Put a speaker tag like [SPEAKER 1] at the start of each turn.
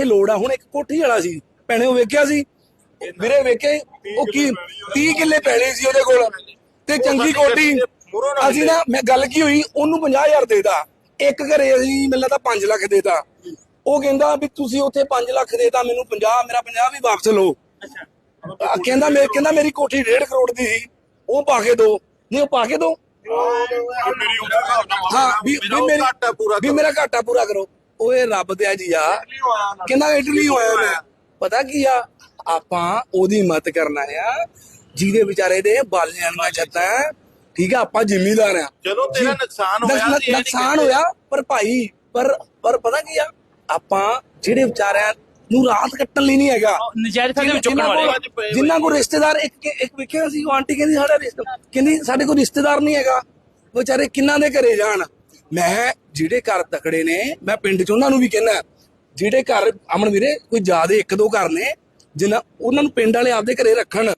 [SPEAKER 1] ਇਹ ਲੋੜ ਆ। ਹੁਣ ਇੱਕ ਕੋਠੀ ਵਾਲਾ ਸੀ ਭੈਣੇ ਉਹ ਵੇਖਿਆ ਸੀ? ਵੀਰੇ ਵੇਖੇ? ਉਹ ਕੀ 30 ਕਿੱਲੇ। ਪੈਣੇ ਸੀ ਉਹਦੇ ਕੋਲ। ਤੇ ਚੰਗੀ ਕੋਠੀ। ਅਸੀਂ ਨਾ ਮੈਂ ਗੱਲ ਕੀ ਹੋਈ? ਉਹਨੂੰ 50000 ਦੇਤਾ। ਇੱਕ ਘਰੇ ਅਸੀਂ ਮੈਨੂੰ ਲੱਗਦਾ 5 ਲੱਖ ਦੇਤਾ। ਉਹ ਕਹਿੰਦਾ ਵੀ ਤੁਸੀਂ ਉੱਥੇ 5 ਲੱਖ ਦੇਤਾ ਮੈਨੂੰ 50 ਮੇਰਾ 50 ਵੀ ਵਾਪਸ ਲਓ। ਆ, ਕਹਿੰਦਾ ਮੈਂ ਕਹਿੰਦਾ ਮੇਰੀ ਕੋਠੀ 1.5 ਕਰੋੜ ਦੀ ਸੀ। ਉਹ ਪਾ ਕੇ ਦੋ। ਨਹੀਂ ਉਹ ਪਾ ਕੇ ਦੋ। ਹਾਂ ਵੀ ਵੀ ਮੇਰੀ
[SPEAKER 2] ਘਾਟਾ ਪੂਰਾ
[SPEAKER 1] ਵੀ ਮੇਰਾ ਘਾਟਾ ਪੂਰਾ ਕਰੋ। ਓਏ ਰੱਬ ਤੇ ਆ ਜੀ ਆ ਕਹਿੰਦਾ ਇਟਲੀ ਹੋਇਆ ਮੈਂ। ਪਤਾ ਕੀ ਆ? ਆਪਾਂ ਉਹਦੀ ਮਤ ਕਰਨਾ ਆ ਜਿਹਦੇ ਵਿਚਾਰੇ ਦੇ ਬਾਲਿਆਂ ਨੂੰ ਛੱਤਾਂ ਠੀਕ ਆ ਆਪਾਂ ਜ਼ਿਮੀਦਾਰ ਆ।
[SPEAKER 2] ਚਲੋ ਤੇਰਾ ਨੁਕਸਾਨ
[SPEAKER 1] ਨੁਕ-
[SPEAKER 2] ਹੋਇਆ
[SPEAKER 1] ਨੁਕਸਾਨ। ਹੋਇਆ ਪਰ ਭਾਈ ਪਰ ਪਰ ਪਤਾ ਕੀ ਆ? ਆਪਾਂ ਜਿਹੜੇ ਵਿਚਾਰਿਆਂ ਨੂੰ ਰਾਤ ਕੱਟਣ ਲਈ ਨਹੀਂ ਹੈਗਾ।
[SPEAKER 3] ਨਜਾਇਜ਼ ਫਾਇਦੇ ਵਿੱਚ ਚੁੱਕਣ ਵਾਲੇ।
[SPEAKER 1] ਕੋਲ- ਜਿਨ੍ਹਾਂ ਕੋਲ ਰਿਸ਼ਤੇਦਾਰ ਇੱਕ ਇੱਕ ਵੇਖਿਆ ਸੀ ਉਹ ਆਂਟੀ ਕਹਿੰਦੀ ਸਾਡਾ ਰਿਸ਼ਤਾ ਕਹਿੰਦੀ ਸਾਡੇ ਕੋਲ ਰਿਸ਼ਤੇਦਾਰ ਨਹੀਂ ਹੈਗਾ। ਵਿਚਾਰੇ ਕਿੰਨਾਂ ਦੇ ਘਰੇ ਜਾਣ? ਮੈਂ ਜਿਹੜੇ ਘਰ ਤਕੜੇ ਨੇ, ਮੈਂ ਪਿੰਡ ਚ ਉਹਨਾਂ ਨੂੰ ਵੀ ਕਹਿੰਦਾ, ਜਿਹੜੇ ਘਰ ਅਮਨ ਵੀਰੇ ਕੋਈ ਜ਼ਿਆਦਾ ਇੱਕ ਦੋ ਘਰ ਨੇ ਜਿਨ੍ਹਾਂ ਉਹਨਾਂ ਨੂੰ ਪਿੰਡ ਵਾਲੇ ਆਪਦੇ ਘਰੇ ਰੱਖਣ।